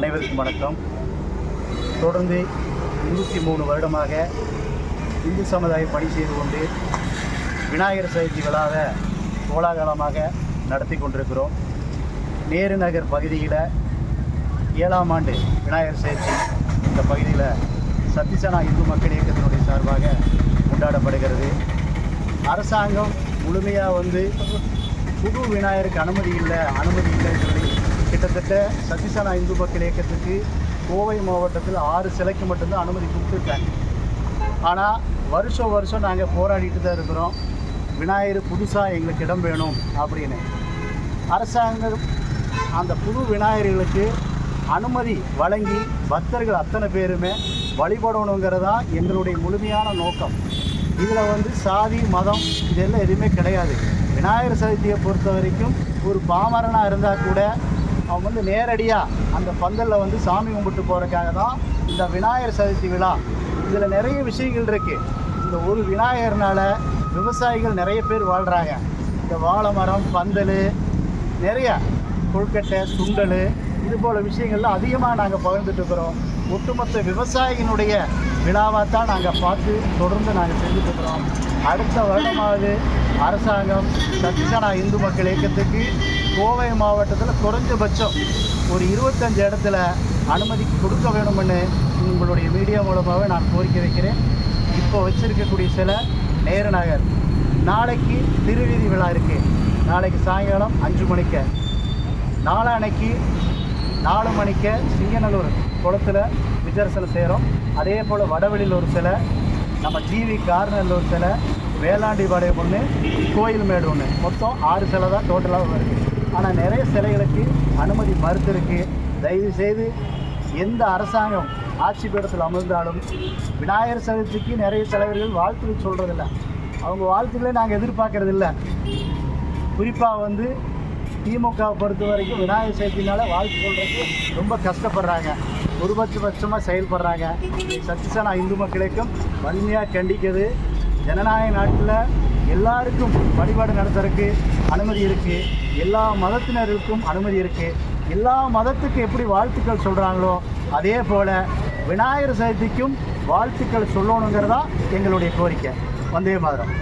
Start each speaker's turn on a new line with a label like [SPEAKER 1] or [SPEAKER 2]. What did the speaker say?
[SPEAKER 1] அனைவருக்கும் வணக்கம். தொடர்ந்து இருபத்தி மூணு வருடமாக இந்து சமுதாயம் பணி செய்து கொண்டு விநாயகர் சதுர்த்தி விழாவை கோலாகலமாக நடத்தி கொண்டிருக்கிறோம். நேரு நகர் பகுதியில் ஏழாம் ஆண்டு விநாயகர் சதுர்த்தி இந்த பகுதியில் சத்திசனா இந்து மக்கள் இயக்கத்தினுடைய சார்பாக கொண்டாடப்படுகிறது. அரசாங்கம் முழுமையாக வந்து புது விநாயகருக்கு அனுமதி இல்லை அனுமதி இல்லைன்னு சொல்லி கிட்டத்தட்ட சத்திசனா இந்து மக்கள் இயக்கத்துக்கு கோவை மாவட்டத்தில் ஆறு சிலைக்கு மட்டும்தான் அனுமதி கொடுத்துருக்காங்க. ஆனால் வருஷம் வருஷம் நாங்கள் போராடிட்டு தான் இருக்கிறோம். விநாயகர் புதுசாக எங்களுக்கு இடம் வேணும் அப்படின்னு. அரசாங்கம் அந்த புது விநாயகர்களுக்கு அனுமதி வழங்கி பக்தர்கள் அத்தனை பேருமே வழிபடணுங்கிறதா எங்களுடைய முழுமையான நோக்கம். இதில் வந்து சாதி மதம் இதெல்லாம் எதுவுமே கிடையாது. விநாயகர் சதுர்த்தியை பொறுத்த வரைக்கும் ஒரு பாமரனாக இருந்தால் கூட அவன் வந்து நேரடியாக அந்த பந்தலில் வந்து சாமி கும்பிட்டு போகிறதுக்காக தான் இந்த விநாயகர் சதுர்த்தி விழா. இதில் நிறைய விஷயங்கள் இருக்குது இந்த ஒரு விநாயகர்னால விவசாயிகள் நிறைய பேர் வாழ்கிறாங்க இந்த வாழை மரம் பந்தல் நிறைய கொழுக்கட்டை சுண்டல் இது போல் விஷயங்கள்லாம் அதிகமாக நாங்கள் பகிர்ந்துட்டு இருக்கிறோம். ஒட்டுமொத்த விவசாயிகளுடைய விழாவாக தான் நாங்கள் பார்த்து தொடர்ந்து நாங்கள் செஞ்சுட்டுருக்கிறோம் அடுத்த வருடமாவது அரசாங்கம் சத்திசனா இந்து மக்கள் இயக்கத்துக்கு கோவை மாவட்டத்தில் குறைஞ்சபட்சம் ஒரு இருபத்தஞ்சு இடத்துல அனுமதி கொடுக்க வேணும்னு உங்களுடைய மீடியா மூலமாகவே நான் கோரிக்கை வைக்கிறேன். இப்போ வச்சுருக்கக்கூடிய சில நேரு நகர். நாளைக்கு திருவீதி விழா இருக்குது நாளைக்கு சாயங்காலம் அஞ்சு மணிக்கு. நாளான்னைக்கு நாலு மணிக்கு சிங்கநல்லூர். குளத்தில் விஜர்சனம் செய்கிறோம் அதே போல் வடவெளியில் ஒரு சிலை நம்ம ஜிவி கார்னரில் சிலை வேளாண்டி பாளையம் ஒன்று கோயில் மேடு ஒன்று மொத்தம் ஆறு சிலை தான் டோட்டலாக வருது ஆனால் நிறைய சிலைகளுக்கு அனுமதி மறுத்திருக்கு தயவு செய்து எந்த அரசாங்கம் ஆட்சி பீடத்தில் அமர்ந்தாலும் விநாயகர் சதுர்த்திக்கு நிறைய தலைவர்கள் வாழ்த்துக்கள் சொல்கிறதில்ல அவங்க வாழ்த்துக்களை நாங்கள் எதிர்பார்க்கறதில்ல. குறிப்பாக வந்து திமுகவை பொறுத்த வரைக்கும் விநாயகர் சதுர்த்தினால வாழ்த்து சொல்கிறதுக்கு ரொம்ப கஷ்டப்படுறாங்க. ஒருபட்சபட்சமாக செயல்படுறாங்க. சத்திசனா இந்து மக்களுக்கும் வலிமையாக கண்டிக்கிறது ஜனநாயக நாட்டில் எல்லாருக்கும் வழிபாடு நடத்துறதுக்கு அனுமதி இருக்குது எல்லா மதத்தினருக்கும் அனுமதி இருக்குது எல்லா மதத்துக்கு எப்படி வாழ்த்துக்கள் சொல்கிறாங்களோ அதே போல் விநாயகர் சதுர்த்திக்கும் வாழ்த்துக்கள் சொல்லணுங்கிறதா எங்களுடைய கோரிக்கை. வந்தே மாதிரம்.